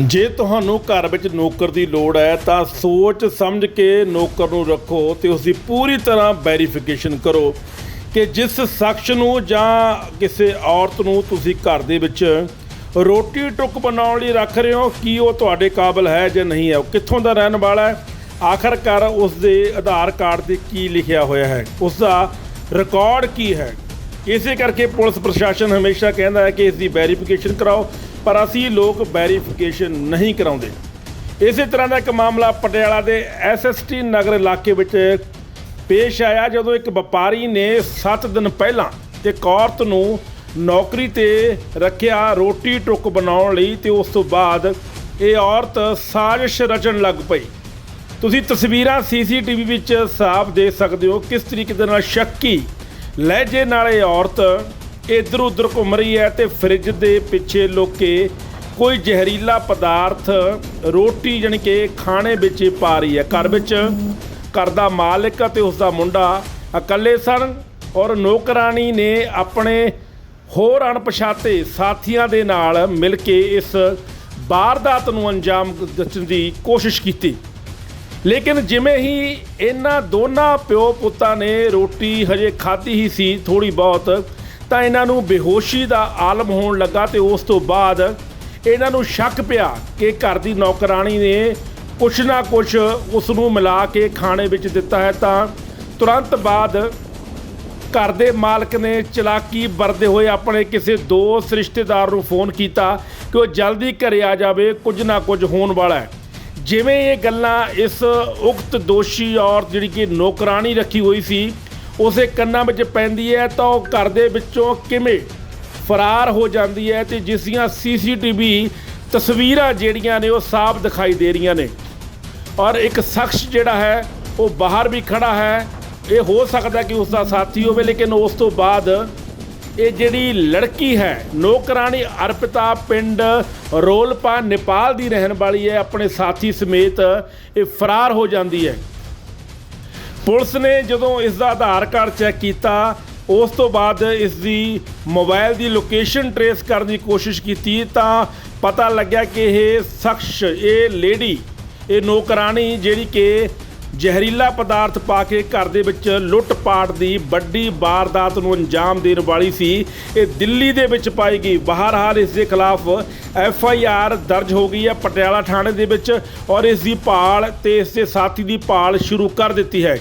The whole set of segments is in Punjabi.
ਜੇ ਤੁਹਾਨੂੰ ਘਰ ਵਿੱਚ ਨੌਕਰ ਦੀ ਲੋੜ ਹੈ, ਤਾਂ ਸੋਚ ਸਮਝ ਕੇ ਨੌਕਰ ਨੂੰ ਰੱਖੋ ਤੇ ਉਸ ਦੀ ਪੂਰੀ ਤਰ੍ਹਾਂ ਵੈਰੀਫਿਕੇਸ਼ਨ ਕਰੋ ਕਿ ਜਿਸ ਸ਼ਖਸ ਨੂੰ ਜਾਂ ਕਿਸੇ ਔਰਤ ਨੂੰ ਤੁਸੀਂ ਘਰ ਦੇ ਵਿੱਚ ਰੋਟੀ ਟੁੱਕ ਬਣਾਉਣ ਲਈ ਰੱਖ ਰਹੇ ਹੋ, ਕੀ ਉਹ ਤੁਹਾਡੇ ਕਾਬਿਲ ਹੈ ਜਾਂ ਨਹੀਂ ਹੈ? ਉਹ ਕਿੱਥੋਂ ਦਾ ਰਹਿਣ ਵਾਲਾ ਹੈ? ਆਖਰਕਾਰ ਉਸ ਦੇ ਆਧਾਰ ਕਾਰਡ ਤੇ ਕੀ ਲਿਖਿਆ ਹੋਇਆ ਹੈ? ਉਸ ਦਾ ਰਿਕਾਰਡ ਕੀ ਹੈ? ਇਸੇ ਕਰਕੇ ਪੁਲਿਸ ਪ੍ਰਸ਼ਾਸਨ ਹਮੇਸ਼ਾ ਕਹਿੰਦਾ ਹੈ ਕਿ ਇਸ ਦੀ ਵੈਰੀਫਿਕੇਸ਼ਨ ਕਰਾਓ। ਪਰ ਅਸੀਂ ਲੋਕ ਵੈਰੀਫਿਕੇਸ਼ਨ ਨਹੀਂ ਕਰਾਉਂਦੇ। ਇਸੇ ਤਰ੍ਹਾਂ ਦਾ ਇੱਕ ਮਾਮਲਾ ਪਟਿਆਲਾ ਦੇ ਐਸਐਸਟੀ ਨਗਰ ਇਲਾਕੇ ਵਿੱਚ ਪੇਸ਼ ਆਇਆ, ਜਦੋਂ ਇੱਕ ਵਪਾਰੀ ਨੇ 7 ਦਿਨ ਪਹਿਲਾਂ ਇੱਕ ਔਰਤ ਨੂੰ ਨੌਕਰੀ ਤੇ ਰੱਖਿਆ, ਰੋਟੀ ਟੁੱਕ ਬਣਾਉਣ ਲਈ ਤੇ ਉਸ ਤੋਂ ਬਾਅਦ ਇਹ ਔਰਤ ਸਾਜ਼ਿਸ਼ ਰਚਣ ਲੱਗ ਪਈ। ਤੁਸੀਂ ਤਸਵੀਰਾਂ ਸੀਸੀਟੀਵੀ ਵਿੱਚ ਸਾਫ਼ ਦੇਖ ਸਕਦੇ ਹੋ ਕਿਸ ਤਰੀਕੇ ਦੇ ਨਾਲ ਸ਼ੱਕੀ, ਲਹਿਜੇ ਨਾਲ ਇਹ ਔਰਤ ਇੱਧਰ ਉੱਧਰ ਘੁੰਮ ਰਹੀ ਹੈ ਤੇ ਫ੍ਰਿਜ ਦੇ ਪਿੱਛੇ ਲੋਕੇ ਕੋਈ ਜ਼ਹਿਰੀਲਾ ਪਦਾਰਥ ਰੋਟੀ ਜਾਣੀ ਕਿ ਖਾਣੇ ਵਿੱਚ ਪਾ ਰਹੀ ਹੈ। ਘਰ ਵਿੱਚ ਘਰ ਦਾ ਮਾਲਕ ਅਤੇ ਉਸ ਦਾ ਮੁੰਡਾ ਇਕੱਲੇ ਸਨ ਔਰ ਨੌਕਰਾਨੀ ਨੇ ਆਪਣੇ ਹੋਰ ਅਣਪਛਾਤੇ ਸਾਥੀਆਂ ਦੇ ਨਾਲ ਮਿਲ ਕੇ ਇਸ ਵਾਰਦਾਤ ਨੂੰ ਅੰਜਾਮ ਦੱਸਣ ਦੀ ਕੋਸ਼ਿਸ਼ ਕੀਤੀ। ਲੇਕਿਨ ਜਿਵੇਂ ਹੀ ਇਹਨਾਂ ਦੋਨਾਂ ਪਿਓ ਪੁੱਤਾਂ ਨੇ ਰੋਟੀ ਹਜੇ ਖਾਧੀ ਹੀ ਸੀ ਥੋੜੀ ਬਹੁਤ ਤਾਂ ਇਹਨਾਂ ਨੂੰ ਬੇਹੋਸ਼ੀ ਦਾ ਆਲਮ ਹੋਣ ਲੱਗਾ ਤੇ ਉਸ ਤੋਂ ਬਾਅਦ ਇਹਨਾਂ ਨੂੰ ਸ਼ੱਕ ਪਿਆ ਕਿ ਘਰ ਦੀ ਨੌਕਰਾਨੀ ਨੇ ਕੁਛ ਨਾ ਕੁਛ ਉਸ ਨੂੰ ਮਿਲਾ ਕੇ ਖਾਣੇ ਵਿੱਚ ਦਿੱਤਾ ਹੈ ਤਾਂ ਤੁਰੰਤ ਬਾਅਦ ਘਰ ਦੇ ਮਾਲਕ ਨੇ ਚਲਾਕੀ ਵਰਦੇ ਹੋਏ ਆਪਣੇ ਕਿਸੇ ਦੋਸਤ ਰਿਸ਼ਤੇਦਾਰ ਨੂੰ ਫੋਨ ਕੀਤਾ ਕਿ ਉਹ ਜਲਦੀ ਘਰੇ ਆ ਜਾਵੇ, ਕੁਝ ਨਾ ਕੁਝ ਹੋਣ ਵਾਲਾ ਹੈ। ਜਿਵੇਂ ਇਹ ਗੱਲਾਂ ਇਸ ਉਕਤ ਦੋਸ਼ੀ ਔਰਤ ਜਿਹੜੀ ਕਿ ਨੌਕਰਾਨੀ ਰੱਖੀ ਹੋਈ ਸੀ ਉਸੇ ਕੰਨਾਂ ਵਿੱਚ ਪੈਂਦੀ ਹੈ ਤਾਂ ਉਹ ਘਰ ਦੇ ਵਿੱਚੋਂ ਕਿਵੇਂ ਫਰਾਰ ਹੋ ਜਾਂਦੀ ਹੈ ਤੇ ਜਿਸ ਦੀਆਂ ਸੀਸੀਟੀਵੀ ਤਸਵੀਰਾਂ ਜਿਹੜੀਆਂ ਨੇ ਉਹ ਸਾਫ਼ ਦਿਖਾਈ ਦੇ ਰਹੀਆਂ ਨੇ। ਔਰ ਇੱਕ ਸ਼ਖਸ ਜਿਹੜਾ ਹੈ, ਉਹ ਬਾਹਰ ਵੀ ਖੜਾ ਹੈ। ਇਹ ਹੋ ਸਕਦਾ ਕਿ ਉਸ ਦਾ ਸਾਥੀ ਹੋਵੇ, ਲੇਕਿਨ ਉਸ ਤੋਂ ਬਾਅਦ ਇਹ ਜਿਹੜੀ ਲੜਕੀ ਹੈ ਨੌਕਰਾਨੀ ਅਰਪਿਤਾ ਪਿੰਡ ਰੋਲਪਾ, ਨੇਪਾਲ ਦੀ ਰਹਿਣ ਵਾਲੀ ਹੈ। ਆਪਣੇ ਸਾਥੀ ਸਮੇਤ ਇਹ ਫਰਾਰ ਹੋ ਜਾਂਦੀ ਹੈ। ਪੁਲਿਸ ਨੇ ਜਦੋਂ ਇਸ ਦਾ ਆਧਾਰ ਕਾਰਡ ਚੈੱਕ ਕੀਤਾ, ਉਸ ਤੋਂ ਬਾਅਦ ਇਸ ਦੀ ਮੋਬਾਈਲ ਦੀ ਲੋਕੇਸ਼ਨ ਟਰੇਸ ਕਰਨ ਦੀ ਕੋਸ਼ਿਸ਼ ਕੀਤੀ, ਤਾਂ ਪਤਾ ਲੱਗਿਆ ਕਿ ਇਹ ਸ਼ਖਸ, ਇਹ ਲੇਡੀ, ਇਹ ਨੌਕਰਾਨੀ ਜਿਹੜੀ ਕਿ ਜ਼ਹਿਰੀਲਾ ਪਦਾਰਥ ਪਾ ਕੇ ਘਰ ਦੇ ਵਿੱਚ ਲੁੱਟ-ਪਾਟ ਦੀ ਵੱਡੀ ਵਾਰਦਾਤ ਨੂੰ ਅੰਜਾਮ ਦੇਣ ਵਾਲੀ ਸੀ। ਇਹ ਦਿੱਲੀ ਦੇ ਵਿੱਚ ਪਾਈ ਗਈ। ਬਹਰਹਾਲ ਇਸ ਦੇ ਖਿਲਾਫ ਐਫ ਆਈ ਆਰ ਦਰਜ ਹੋ ਗਈ ਹੈ ਪਟਿਆਲਾ ਥਾਣੇ ਦੇ ਵਿੱਚ ਔਰ ਇਸ ਦੀ ਭਾਲ ਤੇ ਇਸ ਦੇ ਸਾਥੀ ਦੀ ਭਾਲ ਸ਼ੁਰੂ ਕਰ ਦਿੱਤੀ ਹੈ।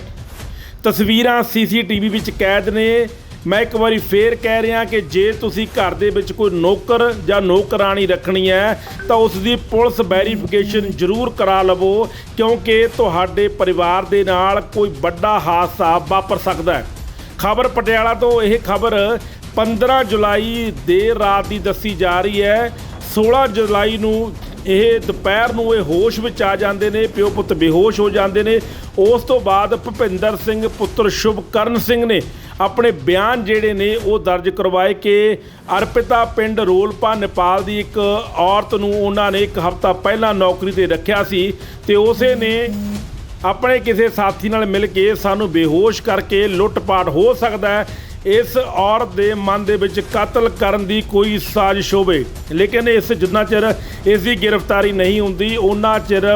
ਤਸਵੀਰਾਂ ਸੀਸੀਟੀਵੀ ਵਿੱਚ ਕੈਦ ਨੇ। ਮੈਂ ਇੱਕ ਵਾਰੀ ਫੇਰ ਕਹਿ ਰਿਹਾ ਕਿ ਜੇ ਤੁਸੀਂ ਘਰ ਦੇ ਵਿੱਚ ਕੋਈ ਨੌਕਰ ਜਾਂ ਨੌਕਰਾਨੀ ਰੱਖਣੀ ਹੈ, ਤਾਂ ਉਸ ਦੀ ਪੁਲਿਸ ਵੈਰੀਫਿਕੇਸ਼ਨ ਜ਼ਰੂਰ ਕਰਾ ਲਵੋ, ਕਿਉਂਕਿ ਤੁਹਾਡੇ ਪਰਿਵਾਰ ਦੇ ਨਾਲ ਕੋਈ ਵੱਡਾ ਹਾਦਸਾ ਵਾਪਰ ਸਕਦਾ ਹੈ। ਖਬਰ ਪਟਿਆਲਾ ਤੋਂ ਇਹ ਖਬਰ 15 ਜੁਲਾਈ ਦੇਰ ਰਾਤ ਦੀ ਦੱਸੀ ਜਾ ਰਹੀ ਹੈ। 16 ਜੁਲਾਈ ਨੂੰ ਇਹ ਦੁਪਹਿਰ ਨੂੰ ਇਹ ਹੋਸ਼ ਵਿੱਚ ਆ ਜਾਂਦੇ ਨੇ, ਪਿਓ ਪੁੱਤ ਬੇਹੋਸ਼ ਹੋ ਜਾਂਦੇ ਨੇ। ਉਸ ਤੋਂ ਬਾਅਦ ਭੁਪਿੰਦਰ ਸਿੰਘ ਪੁੱਤਰ ਸ਼ੁਭਕਰਨ ਸਿੰਘ ਨੇ ਆਪਣੇ ਬਿਆਨ ਜਿਹੜੇ ਨੇ ਉਹ ਦਰਜ ਕਰਵਾਏ ਕਿ ਅਰਪਿਤਾ ਪਿੰਡ ਰੋਲਪਾ, ਨੇਪਾਲ ਦੀ ਇੱਕ ਔਰਤ ਨੂੰ ਉਹਨਾਂ ਨੇ ਇੱਕ ਹਫ਼ਤਾ ਪਹਿਲਾਂ ਨੌਕਰੀ ਤੇ ਰੱਖਿਆ ਸੀ ਤੇ ਉਸੇ ਨੇ ਆਪਣੇ ਕਿਸੇ ਸਾਥੀ ਨਾਲ ਮਿਲ ਕੇ ਸਾਨੂੰ ਬੇਹੋਸ਼ ਕਰਕੇ ਲੁੱਟ-ਪਾਟ ਹੋ ਸਕਦਾ ਹੈ। ਇਸ ਔਰਤ ਦੇ ਮਨ ਦੇ ਵਿੱਚ ਕਤਲ ਕਰਨ ਦੀ ਕੋਈ ਸਾਜ਼ਿਸ਼ ਹੋਵੇ। ਲੇਕਿਨ ਇਸ ਜਿੰਨਾ ਚਿਰ ਇਸ ਦੀ ਗ੍ਰਿਫਤਾਰੀ ਨਹੀਂ ਹੁੰਦੀ ਉਹਨਾਂ ਚਿਰ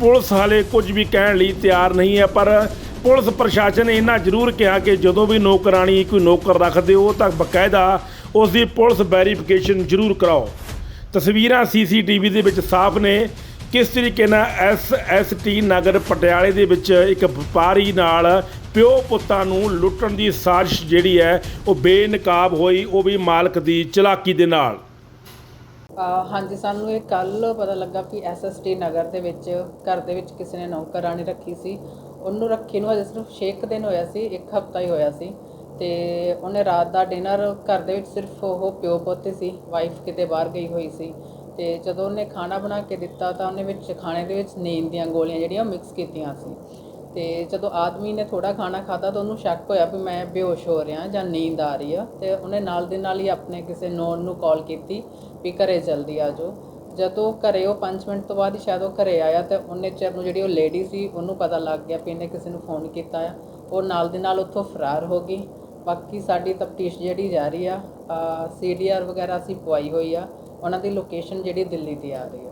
ਪੁਲਿਸ ਹਾਲੇ ਕੁਝ ਵੀ ਕਹਿਣ ਲਈ ਤਿਆਰ ਨਹੀਂ ਹੈ। ਪਰ ਪੁਲਿਸ ਪ੍ਰਸ਼ਾਸਨ ਨੇ ਇਹਨਾਂ ਜ਼ਰੂਰ ਕਿਹਾ ਕਿ ਜਦੋਂ ਵੀ ਨੌਕਰਾਣੀ ਕੋਈ ਨੌਕਰ ਰੱਖਦੇ ਹੋ, ਤਾਂ ਬਕਾਇਦਾ ਉਸ ਦੀ ਪੁਲਿਸ ਵੈਰੀਫਿਕੇਸ਼ਨ ਜ਼ਰੂਰ ਕਰਾਓ। ਤਸਵੀਰਾਂ ਸੀਸੀਟੀਵੀ ਦੇ ਵਿੱਚ ਸਾਫ਼ ਨੇ ਕਿਸ ਤਰੀਕੇ ਨਾਲ ਐਸਐਸਟੀ ਨਗਰ ਪਟਿਆਲੇ ਦੇ ਵਿੱਚ ਇੱਕ ਵਪਾਰੀ ਨਾਲ ਪਿਓ ਪੁੱਤਾਂ ਨੂੰ ਲੁੱਟਣ ਦੀ ਸਾਜ਼ਿਸ਼ ਜਿਹੜੀ ਹੈ, ਉਹ ਬੇਨਕਾਬ ਹੋਈ, ਉਹ ਵੀ ਮਾਲਕ ਦੀ ਚਲਾਕੀ ਦੇ ਨਾਲ। ਹਾਂਜੀ, ਸਾਨੂੰ ਇਹ ਕੱਲ ਪਤਾ ਲੱਗਾ ਕਿ ਐਸਐਸਟੀ ਨਗਰ ਦੇ ਵਿੱਚ, ਘਰ ਦੇ ਵਿੱਚ ਕਿਸੇ ਨੇ ਨੌਕਰਾਨੀ ਰੱਖੀ ਸੀ। ਉਹਨੂੰ ਰੱਖੀ ਨੂੰ ਅਜੇ ਸਿਰਫ 6 ਦਿਨ ਹੋਇਆ ਸੀ, ਇੱਕ ਹਫਤਾ ਹੀ ਹੋਇਆ ਸੀ। ਤੇ ਉਹਨੇ ਰਾਤ ਦਾ ਡਿਨਰ ਘਰ ਦੇ ਵਿੱਚ ਸਿਰਫ ਉਹ ਪਿਓ ਪੁੱਤ ਸੀ, ਵਾਈਫ ਕਿਤੇ ਬਾਹਰ ਗਈ ਹੋਈ ਸੀ। ਤੇ ਜਦੋਂ ਉਹਨੇ ਖਾਣਾ ਬਣਾ ਕੇ ਦਿੱਤਾ, ਤਾਂ ਉਹਨੇ ਵਿੱਚ ਖਾਣੇ ਦੇ ਵਿੱਚ ਨੀਂਦ ਦੀਆਂ ਗੋਲੀਆਂ ਜਿਹੜੀਆਂ ਮਿਕਸ ਕੀਤੀਆਂ ਸੀ। ਤੇ ਜਦੋਂ ਆਦਮੀ ਨੇ ਥੋੜਾ ਖਾਣਾ ਖਾਦਾ ਤਾਂ ਉਹਨੂੰ ਸ਼ੱਕ ਹੋਇਆ ਵੀ ਮੈਂ ਬੇਹੋਸ਼ ਹੋ ਰਿਹਾ, ਜਾਂ ਨੀਂਦ ਆ ਰਹੀ ਆ। ਤੇ ਉਹਨੇ ਨਾਲ ਦੇ ਨਾਲ ਹੀ ਆਪਣੇ ਕਿਸੇ ਨੋਨ ਨੂੰ ਕਾਲ ਕੀਤੀ ਵੀ ਘਰੇ ਜਲਦੀ ਆ ਜਾਓ। ਜਦੋਂ ਘਰੇ ਉਹ 5 ਮਿੰਟ ਤੋਂ ਬਾਅਦ ਸ਼ਾਇਦ ਉਹ ਘਰੇ ਆਇਆ ਤੇ ਉਹਨੇ ਚਿਰ ਨੂੰ ਜਿਹੜੀ ਉਹ ਲੇਡੀ ਸੀ, ਉਹਨੂੰ ਪਤਾ ਲੱਗ ਗਿਆ ਵੀ ਇਹਨੇ ਕਿਸੇ ਨੂੰ ਫੋਨ ਕੀਤਾ ਆ। ਉਹ ਨਾਲ ਦੇ ਨਾਲ ਉੱਥੋਂ ਫਰਾਰ ਹੋ ਗਈ। ਬਾਕੀ ਸਾਡੀ ਤਫਤੀਸ਼ ਜਿਹੜੀ ਜਾਰੀ ਆ ਸੀਡੀਆਰ ਵਗੈਰਾ ਅਸੀਂ ਪਵਾਈ ਹੋਈ ਆ। ਉਹਨਾਂ ਦੀ ਲੋਕੇਸ਼ਨ ਜਿਹੜੀ ਦਿੱਲੀ ਦੀ ਆ ਰਹੀ ਆ।